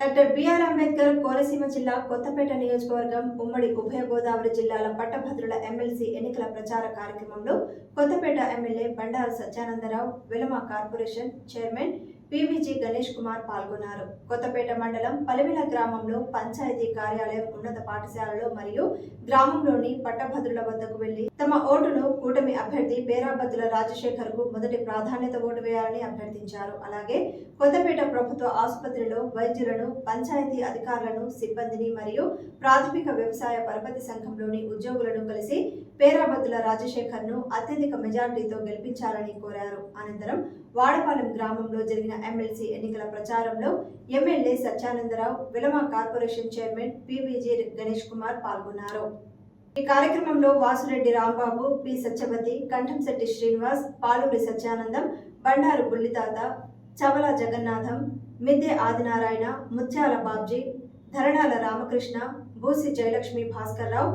Doctor BR Ambedkar Konaseema జిల్లా కొత్తపేట నియోజకవర్గం ఉమ్మడి ఉభయ గోదావరి జిల్లాల పట్టభద్రుల ఎమ్మెల్సీ ఎన్నికల ప్రచార కార్యక్రమంలో Kothapeta MLA Bandaru Satyanandarao Velama corporation chairman PVG Ganesh Kumar పాల్గొన్నారు. కొత్తపేట మండలం పలివిల గ్రామంలో పంచాయతీ కార్యాలయం ఉన్నత పాఠశాలలో మరియు గ్రామంలోని పట్టభద్రుల వద్దకు వెళ్ళి తమ ఓటును కూటమి అభ్యర్థి పేరాభద్రుల రాజశేఖర్కు మొదటి ప్రాధాన్యత ఓటు వేయాలని అభ్యర్థించారు. అలాగే కొత్తపేట ప్రభుత్వ ఆసుపత్రిలో వైద్యులను పంచాయతీ అధికారులను సిబ్బందిని మరియు ప్రాథమిక వ్యవసాయ పరపతి సంఘంలోని ఉద్యోగులను కలిసి పేరాభద్రుల రాజశేఖర్ను అత్యధిక మెజార్టీతో గెలిపించాలని కోరారు. అనంతరం వాడపాలెం గ్రామంలో జరిగిన ఎమ్మెల్సీ ఎన్నికల ప్రచారంలో MLA Satyanandarao Velama corporation chairman PVG Ganesh Kumar పాల్గొన్నారు. ఈ కార్యక్రమంలో వాసురెడ్డి రాంబాబు పి సత్యవతి కంఠంశెట్టి శ్రీనివాస్ పాలూరి సత్యానందం బండారు బుల్లితాత చవల జగన్నాథం మిద్దె ఆదినారాయణ ముత్యాల బాబ్జీ ధరణాల రామకృష్ణ బూసి జయలక్ష్మి భాస్కర్రావు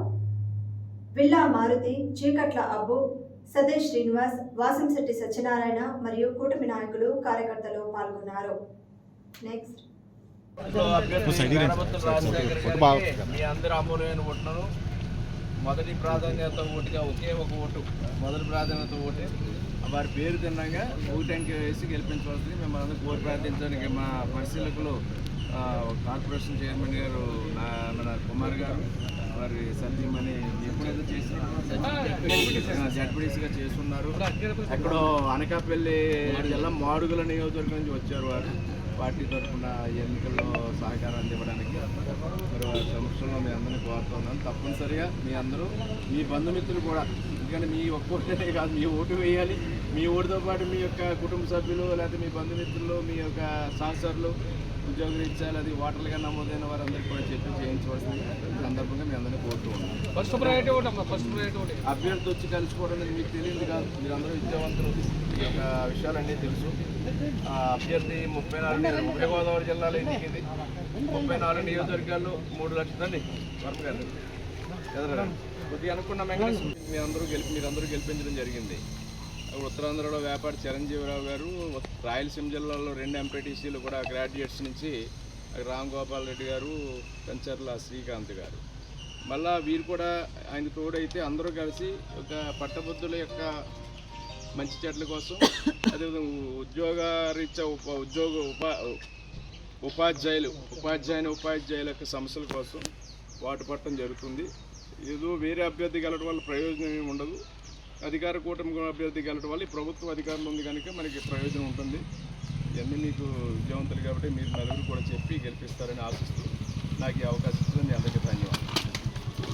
విల్లా మారుతి చీకట్ల అబ్బు సదేశ్ శ్రీనివాస్ వాసంశెట్టి సత్యనారాయణ మరియు కూటమి నాయకులు కార్యకర్తలు పాల్గొన్నారు. నెక్స్ట్ మీ అందరి అమూల్యమైన ఓటును మొదటి ప్రాధాన్యత ఓటుగా ఒకే ఒక ఓటు మొదటి ప్రాధాన్యత ఓటే. వారి పేరు తిన్నాగా ఓటంకి వేసి గెలిపించవలసింది. మిమ్మల్ని అందరూ కోరి ప్రార్థించడానికి మా పరిశీలకులు కార్పొరేషన్ చైర్మన్ గారు మన కుమార్ గారు వారి సత్యమని ఎప్పుడైతే చేసిన జడ్పీడీసీగా చేస్తున్నారు. ఎక్కడో అనకాపల్లి జిల్లా మాడుగుల నియోజకవర్గం నుంచి వచ్చారు వారు. పార్టీ తరఫున ఎన్నికల్లో సహకారం అందివ్వడానికి మరి సంవత్సరంలో మీ అందరినీ కోరుతున్నాను తప్పనిసరిగా మీ అందరూ మీ బంధుమిత్రులు కూడా ఎందుకంటే మీ ఒక్కోటే కాదు మీ ఓటు వేయాలి. మీ ఓటుతో పాటు మీ యొక్క కుటుంబ సభ్యులు లేకపోతే మీ బంధుమిత్రులు మీ యొక్క సహచరులు ఉద్యోగులు ఇచ్చారు అది ఓటర్లుగా నమోదైన వారందరికీ కూడా చెప్పి చేయించవలసింది సందర్భంగా మీ అందరినీ కోరుతూ ఉన్నాను ఫస్ట్ ప్రయారిటీ ఒకటి ఫస్ట్ ప్రయారిటీ ఒకటి. అభ్యర్థి వచ్చి కలుసుకోవడం అనేది మీకు తెలియదు కాదు. మీరందరూ విద్యావంతులు. ఈ యొక్క విషయాలన్నీ తెలుసు. ఆ అభ్యర్థి ముప్పై నాలుగు ఉభయ గోదావరి జిల్లాలో ఎన్నికైంది. ముప్పై నాలుగు నియోజకవర్గాల్లో మూడు లక్షలండి. వర్మ గారు. ఎదురు కొద్దిగా అనుకున్న మీ అందరూ గెలిపి మీరందరూ గెలిపించడం జరిగింది. ఉత్తరాంధ్రలో వ్యాపారి చిరంజీవిరావు గారు రాయలసీమ జిల్లాలో రెండు ఎంపీటీసీలు కూడా గ్రాడ్యుయేట్స్ నుంచి రామ్ గోపాల్ రెడ్డి గారు కంచర్ల శ్రీకాంత్ గారు. మళ్ళా వీరు కూడా ఆయన తోడైతే అందరూ కలిసి ఒక పట్టబుద్ధుల యొక్క మంచి చెట్ల కోసం అదేవిధంగా ఉద్యోగ రీత్యా ఉప ఉద్యోగ ఉపా ఉపాధ్యాయులు ఉపాధ్యాయుని ఉపాధ్యాయుల యొక్క సమస్యల కోసం వాటు పట్టడం జరుగుతుంది. ఏదో వేరే అభ్యర్థి గెలవడం వల్ల ప్రయోజనం ఏమి ఉండదు. అధికార కూటమి అభ్యర్థి గెలవడం వల్ల ఈ ప్రభుత్వం అధికారంలో ఉంది కనుక మనకి ప్రయోజనం ఉంటుంది. ఇవన్నీ మీకు విజయవంతులు కాబట్టి మీరు నలుగురు కూడా చెప్పి గెలిపిస్తారని ఆశిస్తూ నాకు ఈ అవకాశం ఇస్తుంది మీ అందరికీ ధన్యవాదాలు.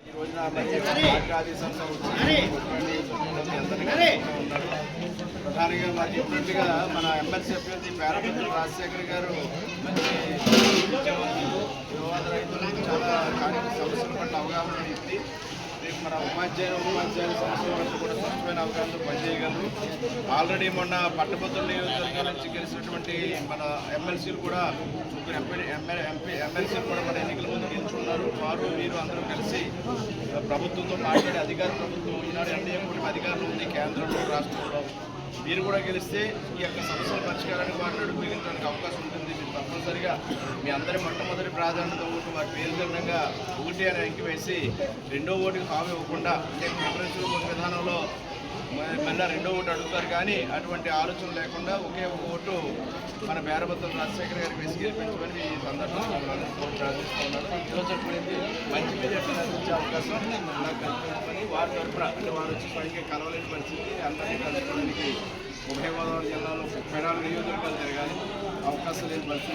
ఈ రోజున మరి సంస్థ ప్రధానంగా చెప్పినట్టుగా మన ఎమ్మెల్సీ అభ్యర్థి పేరపత్రులు రాజశేఖర్ గారు మంచి రైతులకు చాలా కార్యక్రమ సమస్యల పట్ల అవగాహన ఇచ్చి మన ఉపాధ్యాయులు ఉపాధ్యాయుల సమస్యల వరకు కూడా స్వచ్ఛమైన అవగాహనతో పనిచేయగలరు. ఆల్రెడీ మొన్న పట్టభద్రుల నియోజకవర్గం నుంచి గెలిచినటువంటి మన ఎమ్మెల్సీలు కూడా ముగ్గురు ఎంపీ ఎమ్మెల్సీలు కూడా మన ఎన్నికల ముందు గెలుచుకున్నారు. వారు మీరు అందరూ కలిసి ప్రభుత్వంతో మాట్లాడి అధికార ప్రభుత్వం ఈనాడు ఎన్డీఏ కూటమి అధికారంలో ఉంది కేంద్రంలో రాష్ట్రంలో. మీరు కూడా గెలిస్తే ఈ యొక్క సమస్యల పరిష్కారానికి వారిని అడుగు అవకాశం ఉంటుంది. మీరు తప్పనిసరిగా మీ అందరి మొట్టమొదటి ప్రాధాన్యత ఓటు వారి పేరు చిహ్నంగా ఒకటి అని అంకి వేసి రెండో ఓటుకి హామీ ఇవ్వకుండా అంటే ప్రిఫరెన్స్ ఓటు విధానంలో మళ్ళీ రెండో ఓటు అడుగుతారు కానీ అటువంటి ఆలోచన లేకుండా ఒకే ఒక ఓటు మన బేరబత్తుల రాజశేఖర్ గారికి వేసి గెలిపించమని ఈ సందర్భంగా మిమ్మల్ని ప్రార్థిస్తున్నాను ఈ రోజు మంచి మెజార్టీ అందించే అవకాశం నాకు కల్పించమని వారి తరఫున అంటే వారు వచ్చి స్వయంగా కలవలేని పరిస్థితి అందరినీ కలుసుకోవడానికి ఉభయ గోదావరి జిల్లాలో ముప్పై నాలుగు నియోజకవర్గాలు జరగాలి. అవకాశం లేని పరిస్థితి.